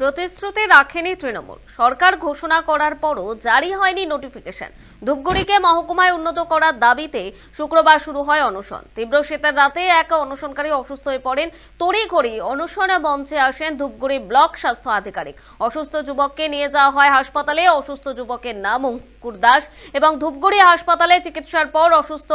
প্রতিশ্রুতি রাখেনি তৃণমূল। সরকার ঘোষণা করার পরও জারি হয়নি নোটিফিকেশন। ধূপগুড়িকে মহকুমায় উন্নত করার দাবিতে শুক্রবার শুরু হয় অনশন। তীব্র শীতের রাতে এক অনশনকারী অসুস্থ হয়ে পড়েন তড়িঘড়ি। অনশনে মঞ্চে আসেন ধূপগুড়ি ব্লক স্বাস্থ্য আধিকারিক। অসুস্থ যুবককে নিয়ে যাওয়া হয় হাসপাতালে। অসুস্থ যুবকের নাম অঙ্কুর দাস এবং ধূপগুড়ি হাসপাতালে চিকিৎসার পর অসুস্থ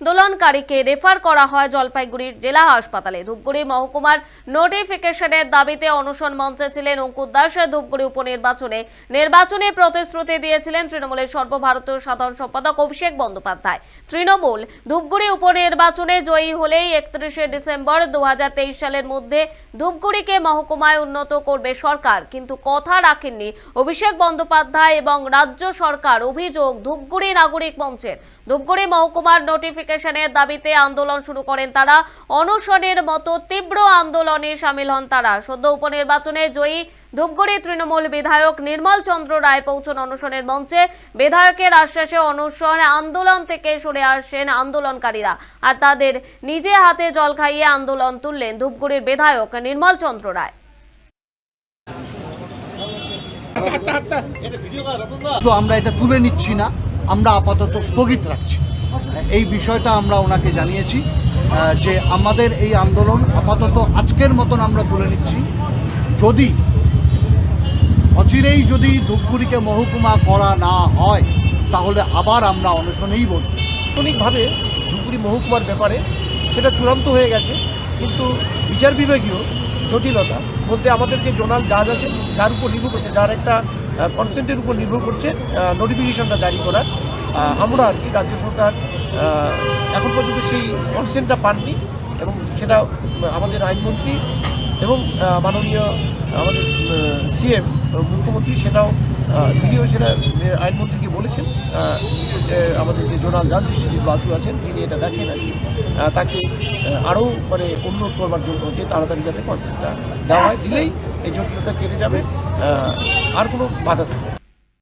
আন্দোলনকারীকে রেফার করা হয় জলপাইগুড়ির জেলা হাসপাতালে। ধূপগুড়ি মহকুমার নোটিফিকেশনের দাবিতে অনশন মঞ্চে ছিলেন অঙ্কুর দাস। ধূপগুড়ি উপনির্বাচনে নির্বাচনে প্রতিশ্রুতি দিয়েছিলেন তৃণমূলের সর্বভারতীয় সাধারণ সম্পাদক অভিষেক বন্দ্যোপাধ্যায়। তৃণমূল ধূপগুড়ি উপনির্বাচনে জয়ী হলেই একত্রিশে ডিসেম্বর দু হাজার তেইশ সালের মধ্যে ধূপগুড়িকে মহকুমায় উন্নত করবে সরকার। কিন্তু কথা রাখেননি অভিষেক বন্দ্যোপাধ্যায় এবং রাজ্য সরকার। অভিযোগ, ধূপগুড়ি নাগরিক মঞ্চের। ধূপগুড়ি মহকুমার নোটিফিকেশনের দাবিতে আন্দোলন শুরু করেন তারা। অনশনের মতো তীব্র আন্দোলনে সামিল হন তারা। সদ্য উপনির্বাচনে জয়ী ধূপগুড়ি তৃণমূল বিধায়ক নির্মল চন্দ্র রায় পৌঁছন অনশনের মঞ্চে। বিধায়কের আশ্বাসে অনশন আন্দোলন থেকে সরে আসেন আন্দোলনকারীরা। আর তাদের নিজে হাতে জল খাইয়ে আন্দোলন তুললেন ধূপগুড়ির বিধায়ক নির্মল চন্দ্র রায়। তো আমরা এটা তুলে নিচ্ছি না। আমরা আপাতত স্থগিত রাখছি। এই বিষয়টা আমরা ওনাকে জানিয়েছি যে আমাদের এই আন্দোলন আপাতত আজকের মতন আমরা তুলে নিচ্ছি। যদি, অচিরেই যদি ধূপগুড়িকে মহকুমা করা না হয়, তাহলে আবার আমরা অনশনেই বসবো। তাৎক্ষণিকভাবে ধুপগুড়ি মহকুমার ব্যাপারে সেটা চূড়ান্ত হয়ে গেছে, কিন্তু বিচার বিভাগীয় জটিলতা বলতে আমাদের যে জোনাল জাজ আছে যার উপর নির্ভর করছে, যার একটা কনসেন্টের উপর নির্ভর করছে নোটিফিকেশনটা জারি করার। আমরা আর কি রাজ্য সরকার এখন পর্যন্ত সেই কনসেন্টটা পাননি এবং সেটা আমাদের আইনমন্ত্রী এবং মাননীয় আমাদের সিএম মুখ্যমন্ত্রী সেটাও তিনিও সেটা আইনমন্ত্রীকে বলেছেন। আমাদের যে জোনাল জাজ বিশ্বজিৎ বাসু আছেন, তিনি এটা দেখেন আর কি। তাকে আরও মানে উন্নত করবার জন্য যে তাড়াতাড়ি যাতে কনসেপ্টটা দেওয়া হয়, দিলেই এই জটিলতা কেটে যাবে। আর কোনো বাধা থাকবে।